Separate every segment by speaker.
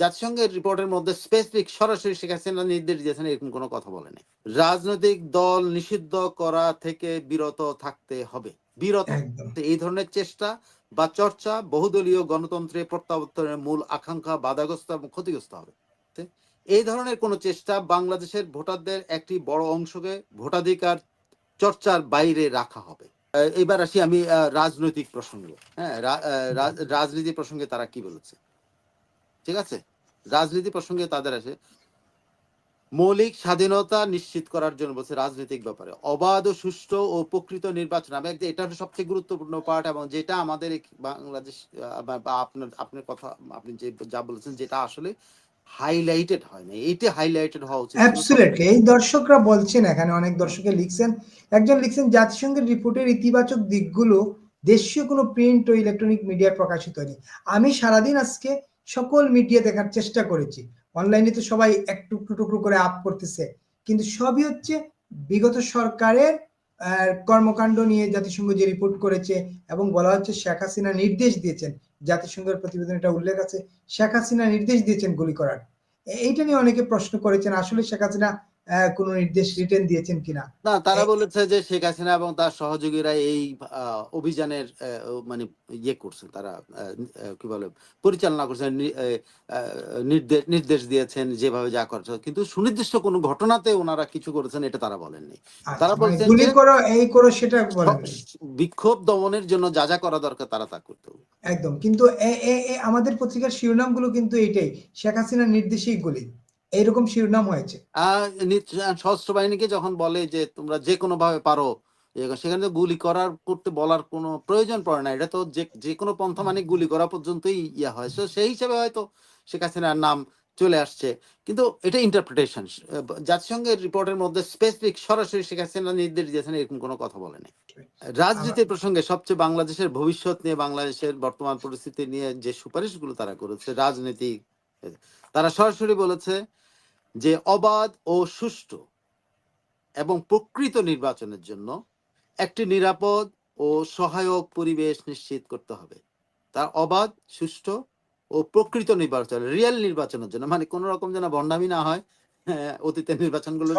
Speaker 1: জাতিসংঘের রিপোর্টের মধ্যে স্পেসিফিক সরাসরি শেখ হাসিনা নির্দেশ দিয়েছেন এরকম কোনো কথা বলেনি। রাজনৈতিক দল নিষিদ্ধ করা থেকে বিরত থাকতে হবে। বিরত এই ধরনের চেষ্টা বা চর্চা বহুদলীয় গণতন্ত্রে প্রত্যাবর্তনের মূল আকাঙ্ক্ষা বাধাগ্রস্ত এবং ক্ষতিগ্রস্ত হবে। এই ধরনের কোন চেষ্টা বাংলাদেশের ভোটারদের একটি বড় অংশকে ভোটাধিকার চর্চার বাইরে রাখা হবে। এবার আসি আমি রাজনৈতিক প্রসঙ্গে। হ্যাঁ রাজনীতি প্রসঙ্গে তারা কি বলেছে? ঠিক আছে? রাজনীতি প্রসঙ্গে তাদের আছে। মৌলিক স্বাধীনতা নিশ্চিত করার জন্য বলছে রাজনৈতিক ব্যাপারে। অবাধ ও সুষ্ঠু ও প্রকৃত নির্বাচন। আমি এটা সবচেয়ে গুরুত্বপূর্ণ পার্ট এবং যেটা আমাদের বাংলাদেশ বা- আপনার আপনার কথা আপনি যে যা বলেছেন যেটা আসলে হাইলাইটেড হয় না এইটা হাইলাইটেড হওয়া উচিত।
Speaker 2: অ্যাবসুলেটলি এই দর্শকরা বলছেন, এখানে অনেক দর্শকে লিখছেন, একজন লিখছেন, জাতিসংঘের রিপোর্টের ইতিবাচক দিকগুলো দেশীয় কোনো প্রিন্ট ও ইলেকট্রনিক মিডিয়ায় প্রকাশিত হয়নি। আমি সারাদিন আজকে সকল মিডিয়া দেখার চেষ্টা করেছি। অনলাইনে তো সবাই এক টুকরো টুকরো করে আপ করতেছে। কিন্তু সবই হচ্ছে বিগত সরকারের কর্মকাণ্ড নিয়ে জাতিসংঘ যে রিপোর্ট করেছে এবং বলা হচ্ছে শেখ হাসিনা নির্দেশ দিয়েছেন, জাতিসংঘের প্রতিবেদন এটা উল্লেখ আছে, শেখ হাসিনা নির্দেশ দিয়েছেন গুলি করার। এইটা নিয়ে অনেকে প্রশ্ন করেছেন, আসলে শেখ হাসিনা কোনো নির্দেশ রিটেন দিয়েছেন কিনা?
Speaker 1: না তারা বলেছে যে শেখ হাসিনা এবং তার সহযোগীরা এই অভিযানের মানে ইয়ে করছে তারা কি বলে পরিচালনা করছেন নির্দেশ নির্দেশ দিয়েছেন যেভাবে যা করছে। কিন্তু সুনির্দিষ্ট কোনো ঘটনাতে ওনারা কিছু করেছেন এটা তারা বলেননি।
Speaker 2: আচ্ছা,
Speaker 1: তারা
Speaker 2: মানে
Speaker 1: বলছেন
Speaker 2: গুলি করো এই করো সেটা বলেন।
Speaker 1: বিক্ষোভ দমনের জন্য যা যা করা দরকার তারা তা করতে
Speaker 2: একদম কিন্তু আমাদের পত্রিকার শিরোনামগুলো কিন্তু এটাই শেখ হাসিনার নির্দেশেই গুলি। এইরকম শিরোনাম হয়েছে।
Speaker 1: সশস্ত্র বাহিনীকে যখন বলে যে তোমরা যে কোনো ভাবে পারো সেখানে গুলি করার করতে বলার কোনো প্রয়োজন পড়ে না। এটা তো যে যে কোনো পন্থা মানে গুলি করা পর্যন্তই ইয়া হয়। So সেই হিসাবে হয়তো শেখ হাসিনার নাম চলে আসছে। কিন্তু এটা ইন্টারপ্রিটেশন জাতিসংঘের রিপোর্টের মধ্যে স্পেসিফিক সরাসরি শেখ হাসিনা নির্দেশ দিয়েছেন এরকম কোনো কথা বলেনি রাজনীতির প্রসঙ্গে সবচেয়ে বাংলাদেশের ভবিষ্যৎ নিয়ে বাংলাদেশের বর্তমান পরিস্থিতি নিয়ে যে সুপারিশগুলো তারা করেছে রাজনীতি তারা সরাসরি বলেছে যে অবাধ ও সুষ্ঠু এবং প্রকৃত নির্বাচনের জন্য একটি নিরাপদ ও সহায়ক পরিবেশ নিশ্চিত করতে হবে। তার অবাধ সুষ্ঠু ও প্রকৃত নির্বাচন রিয়েল নির্বাচনের জন্য মানে কোন রকম যেন ভণ্ডামি না হয় হ্যাঁ, অতীতের নির্বাচনগুলো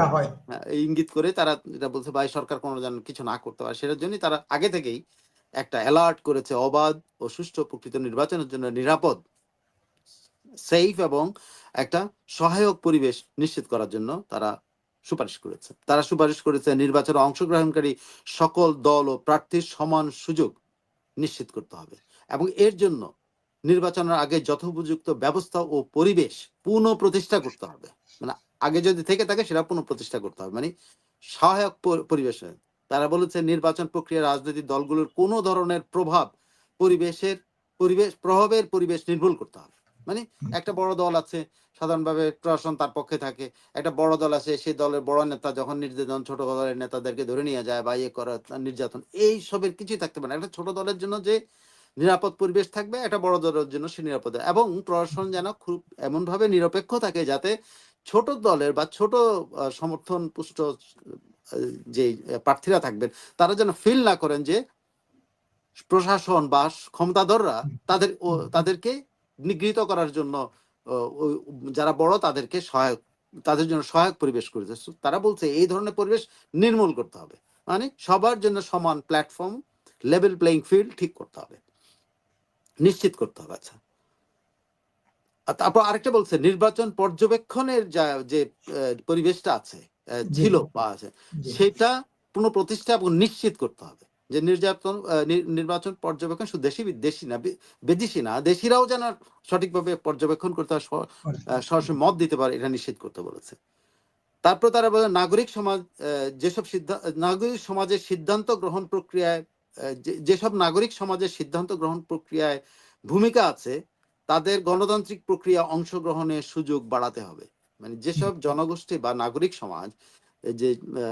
Speaker 2: না হয়।
Speaker 1: ইঙ্গিত করে তারা এটা বলছে ভাই সরকার কোনো যেন কিছু না করতে পারে সেটার জন্যই তারা আগে থেকেই একটা অ্যালার্ট করেছে অবাধ ও সুষ্ঠু প্রকৃত নির্বাচনের জন্য নিরাপদ সেফ এবং একটা সহায়ক পরিবেশ নিশ্চিত করার জন্য তারা সুপারিশ করেছে। তারা সুপারিশ করেছে নির্বাচনে অংশগ্রহণকারী সকল দল ও প্রার্থীর সমান সুযোগ নিশ্চিত করতে হবে এবং এর জন্য নির্বাচনের আগে যথোপযুক্ত ব্যবস্থা ও পরিবেশ পুনঃ প্রতিষ্ঠা করতে হবে। মানে আগে যদি থেকে থাকে সেটা পুনঃ প্রতিষ্ঠা করতে হবে। মানে সহায়ক পর- পরিবেশে তারা বলেছে নির্বাচন প্রক্রিয়া রাজনৈতিক দলগুলোর কোনো ধরনের প্রভাব পরিবেশের, পরিবেশ, প্রভাবের পরিবেশ নির্ভুল করতে হবে। মানে একটা বড় দল আছে সাধারণভাবে প্রশাসন তার পক্ষে থাকে। একটা বড় দল আছে সেই দলের বড় নেতা যখন নির্যাতন ছোট দলের নেতাদেরকে ধরে নিয়ে যায় বা ইয়ে করা নির্যাতন এই সবের কিছুই থাকতে পারে একটা ছোট দলের জন্য যে নিরাপদ পরিবেশ থাকবে একটা বড় দলের জন্য সে নিরাপদ। এবং প্রশাসন যেন খুব এমন ভাবে নিরপেক্ষ থাকে যাতে ছোট দলের বা ছোট সমর্থন পুষ্ট যে প্রার্থীরা থাকবেন তারা যেন ফিল না করেন যে প্রশাসন বা ক্ষমতাধররা তাদের তাদেরকে নিগৃহীত করার জন্য যারা বড় তাদেরকে সহায়ক তাদের জন্য সহায়ক পরিবেশ করে তারা বলছে এই ধরনের পরিবেশ নির্মূল করতে হবে। মানে সবার জন্য সমান প্ল্যাটফর্ম লেভেল প্লেইং ফিল্ড ঠিক করতে হবে। নিশ্চিত করতে হবে আচ্ছা। তারপর আরেকটা বলছে নির্বাচন পর্যবেক্ষণের যা যে পরিবেশটা আছে। ছিল বা আছে। সেটা পুনঃপ্রতিষ্ঠা এবং নিশ্চিত করতে হবে। যে নির্যাতন নির্বাচন পর্যবেক্ষণ শুধু দেশি বিদেশি না বিদেশি না দেশিরাও যেন সঠিকভাবে পর্যবেক্ষণ করতে সরাসরি মত দিতে পারে এটা নিশ্চিত করতে বলেছে। তারপর তারা বলে নাগরিক সমাজ যেসব সিদ্ধান্ত নাগরিক সমাজের সিদ্ধান্ত গ্রহণ প্রক্রিয়ায় যেসব নাগরিক সমাজের সিদ্ধান্ত গ্রহণ প্রক্রিয়ায় ভূমিকা আছে তাদের গণতান্ত্রিক প্রক্রিয়া অংশগ্রহণের সুযোগ বাড়াতে হবে। মানে যেসব জনগোষ্ঠী বা নাগরিক সমাজ যে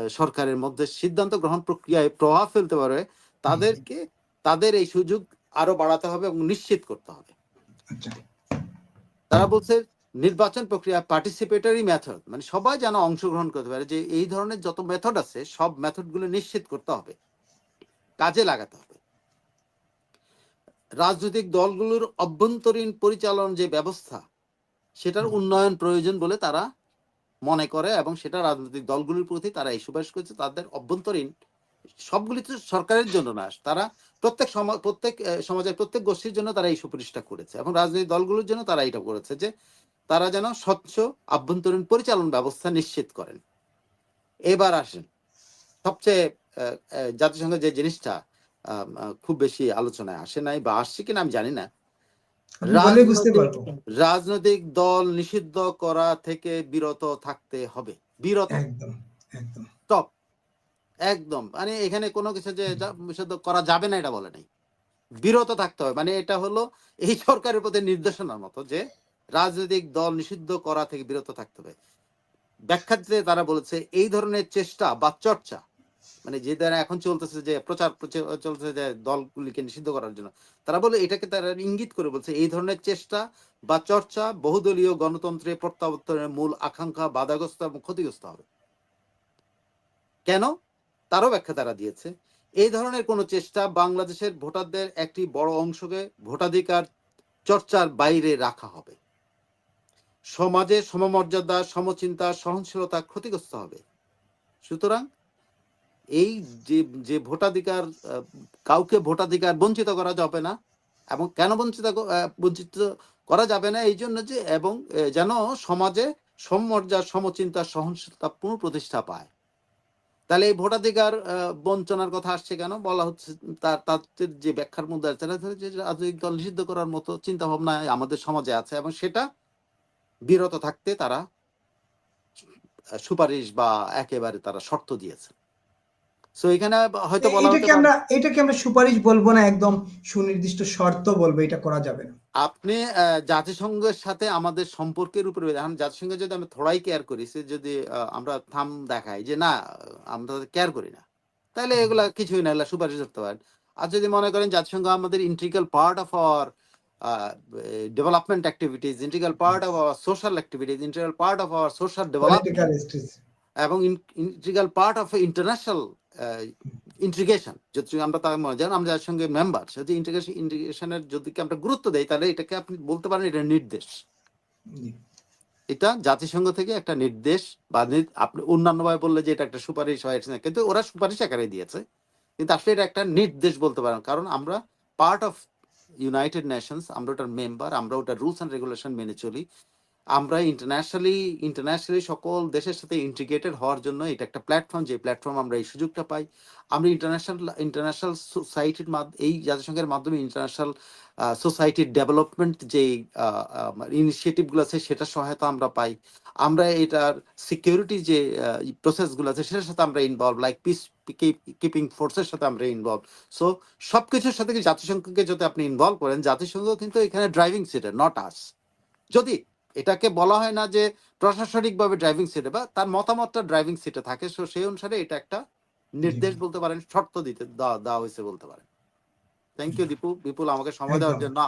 Speaker 1: সরকারের মধ্যে সিদ্ধান্ত গ্রহণ প্রক্রিয়ায় প্রভাব ফেলতে পারে তাদেরকে তাদের এই সুযোগ আরও বাড়াতে হবে এবং নিশ্চিত করতে হবে।
Speaker 2: আচ্ছা।
Speaker 1: তারা বলছে নির্বাচন প্রক্রিয়া পার্টিসিপেটরি মেথড মানে সবাই যেন অংশগ্রহণ করতে পারে যে এই ধরনের যত মেথড আছে সব মেথডগুলো নিশ্চিত করতে হবে কাজে লাগাতে হবে। রাজনৈতিক দলগুলোর অভ্যন্তরীণ পরিচালন যে ব্যবস্থা সেটার উন্নয়ন প্রয়োজন বলে তারা মনে করে এবং সেটা রাজনৈতিক দলগুলির প্রতি তারা এই সুপারিশ করেছে, তাদের অভ্যন্তরীণ সবগুলি তো সরকারের জন্য না, তারা প্রত্যেক প্রত্যেক সমাজের প্রত্যেক গোষ্ঠীর জন্য তারা এই সুপারিশটা করেছে এবং রাজনৈতিক দলগুলোর জন্য তারা এটা করেছে যে তারা যেন স্বচ্ছ আভ্যন্তরীণ পরিচালন ব্যবস্থা নিশ্চিত করেন। এবার আসেন, সবচেয়ে জাতিসংঘের যে জিনিসটা খুব বেশি আলোচনায় আসে নাই বা আসছে কিনা আমি জানি না রাজনৈতিক- দল নিষিদ্ধ করা থেকে বিরত থাকতে হবে। বিরত।
Speaker 2: একদম একদম।
Speaker 1: মানে এখানে কোনো কিছু যে নিষিদ্ধ করা যাবে না এটা বলে নাই। বিরত থাকতে হবে। মানে এটা হলো এই সরকারের প্রতি নির্দেশনার মতো যে রাজনৈতিক দল নিষিদ্ধ করা থেকে বিরত থাকতে হবে। ব্যাখ্যাতে তারা বলেছে এই ধরনের চেষ্টা বা চর্চা মানে যে দ্বারা এখন চলতেছে যে প্রচার চলতেছে যে দলগুলিকে নিষিদ্ধ করার জন্য, তারা বলে এটাকে তারা ইঙ্গিত করে বলছে এই ধরনের চেষ্টা বা চর্চা বহুদলীয় গণতন্ত্রে প্রত্যাবর্তনের মূল আকাঙ্ক্ষা বাধাগ্রস্ত এবং ক্ষতিগ্রস্ত হবে। কেন? তারও ব্যাখ্যা তারা দিয়েছে। এই ধরনের কোনো চেষ্টা বাংলাদেশের ভোটারদের একটি বড় অংশকে ভোটাধিকার চর্চার বাইরে রাখা হবে। সমাজে সমমর্যাদা, সমচিন্তা, সহনশীলতা ক্ষতিগ্রস্ত হবে। সুতরাং এই যে যে ভোটাধিকার কাউকে ভোটাধিকার বঞ্চিত করা যাবে না, এবং কেন বঞ্চিত বঞ্চিত করা যাবে না, এই জন্য যে, এবং যেন সমাজে সমমর্যাদা সমচিন্তা সহনশীলতা পুনঃপ্রতিষ্ঠা পায়। তাহলে এই ভোটাধিকার বঞ্চনার কথা আসছে কেন? বলা হচ্ছে তার তাদের যে ব্যাখ্যার মধ্যে আছে রাজনৈতিক দল নিষিদ্ধ করার মতো চিন্তা ভাবনা আমাদের সমাজে আছে, এবং সেটা বিরত থাকতে তারা সুপারিশ বা একেবারে তারা শর্ত দিয়েছে। সো এখানে হয়তো বলা
Speaker 2: এটাকে আমরা এটাকে আমরা সুপারিশ বলব না একদম সুনির্দিষ্ট শর্ত বলব এটা করা যাবে না।
Speaker 1: আপনি জাতিসংঘের সাথে আমাদের সম্পর্কের উপরে এখন জাতিসংঘে যদি আমরা থোড়াই কেয়ার করি সে যদি আমরা থাম দেখাই যে না আমরা কেয়ার করি না তাহলে এগুলা কিছুই না এগুলা সুপারিশ করতে পারেন। আর যদি মনে করেন জাতিসংঘ আমাদের integral part of our development activities integral part of our social activities integral part of our social development এবং integral part of international integration যদি আমরা তার মনে যেন আমরা যার সঙ্গে মেম্বার যদি ইন্টিগ্রেশন ইন্টিগ্রেশনের যদি আমরা গুরুত্ব দেই তাহলে এটাকে আপনি বলতে পারেন এটা নির্দেশ। এটা জাতিসংঘ থেকে একটা নির্দেশ বা আপনি অন্যান্য ভাবে বললে যে এটা একটা সুপারিশ হয় কিন্তু ওরা সুপারিশ আকারে দিয়েছে। কিন্তু আসলে এটা একটা নির্দেশ বলতে পারেন কারণ আমরা পার্ট অফ ইউনাইটেড নেশনস আমরা ওটার মেম্বার আমরা ওটার রুলস অ্যান্ড রেগুলেশন মেনে চলি। আমরা ইন্টারন্যাশনালি ইন্টারন্যাশনালি সকল দেশের সাথে ইন্টিগ্রেটেড হওয়ার জন্য এটা একটা প্ল্যাটফর্ম যে প্ল্যাটফর্ম আমরা এই সুযোগটা পাই। আমরা ইন্টারন্যাশনাল ইন্টারন্যাশনাল সোসাইটির এই জাতিসংঘের মাধ্যমে ইন্টারন্যাশনাল সোসাইটির ডেভেলপমেন্ট যে ইনিশিয়েটিভগুলো আছে সেটার সহায়তা আমরা পাই। আমরা এটার সিকিউরিটি যে প্রসেসগুলো আছে সেটার সাথে আমরা ইনভলভ লাইক পিস কিপিং ফোর্সের সাথে আমরা ইনভলভ সো সব কিছুর সাথে জাতিসংঘকে যদি আপনি ইনভলভ করেন জাতিসংঘ কিন্তু এখানে ড্রাইভিং সিটে নট আস যদি এটাকে বলা হয় না যে প্রশাসনিকভাবে ড্রাইভিং সিটে বা তার মতামতটা ড্রাইভিং সিটে থাকে সো সেই অনুসারে এটা একটা নির্দেশ বলতে পারেন শর্ত দিতে দেওয়া হয়েছে বলতে পারেন। Thank you Dipu. বিপুল আমাকে সময় দেওয়ার। জন্য